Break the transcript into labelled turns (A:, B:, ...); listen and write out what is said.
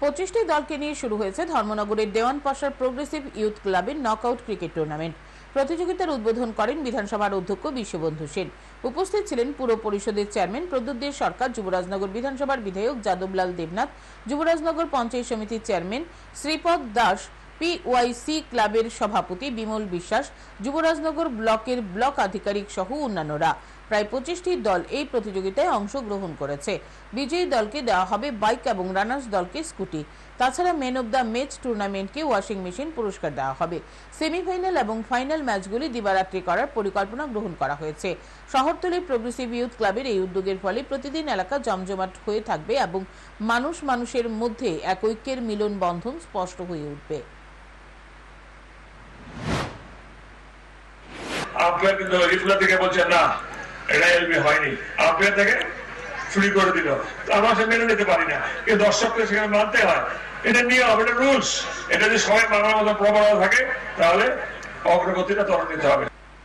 A: পঁচিশটি দলকে নিয়ে শুরু হয়েছে ধর্মনগরের দেওয়ান পাশার প্রোগ্রেসিভ ইউথ ক্লাবের নকআউট ক্রিকেট টুর্নামেন্ট। প্রতিযোগিতার উদ্বোধন করেন বিধানসভার অধ্যক্ষ বিশ্ববন্ধু সেন। উপস্থিত ছিলেন পুর পরিষদের চেয়ারম্যান প্রদ্যুৎ দে সরকার, যুবরাজনগর বিধানসভার বিধায়ক যাদবলাল দেবনাথ, যুবরাজনগর পঞ্চায়েত সমিতির চেয়ারম্যান শ্রীপদ দাস পিওয়াইসি ক্লাবের সভাপতি বিমল বিশ্বাস, যুবরাজনগর ব্লকের ব্লক আধিকারিক সহ অন্যান্যরা। প্রায় পঁচিশটি দল এই প্রতিযোগিতায় অংশগ্রহণ করেছে। বিজয়ী দলকে দেওয়া হবে বাইক এবং রানার্স দলকে স্কুটি। তাছাড়া মেন অব দ্য ম্যাচ টুর্নামেন্টকে ওয়াশিং মেশিন পুরস্কার দেওয়া হবে। সেমিফাইনাল এবং ফাইনাল ম্যাচগুলি দিবারাত্রি করার পরিকল্পনা গ্রহণ করা হয়েছে। শহরতলি প্রোগ্রেসিভ ইউথ ক্লাবের এই উদ্যোগের ফলে প্রতিদিন এলাকা জমজমাট হয়ে থাকবে এবং মানুষ মানুষের মধ্যে এক ঐক্যের মিলন বন্ধন স্পষ্ট হয়ে উঠবে।
B: আম্পায়ার কিন্তু রিফ্লা থেকে বলছে না। এটা এলবি হয়নি। আম্পায়ার থেকে চুরি করে দিল। আমরা সে মেনে নিতে পারি না। কিন্তু দর্শককে সেখানে মানতে হয়। এটা নিয়ম এটা রুলস এটা যদি সবাই মানার মতো প্রবণতা থাকে, তাহলে অগ্রগতিটা ত্বরান্বিত হবে।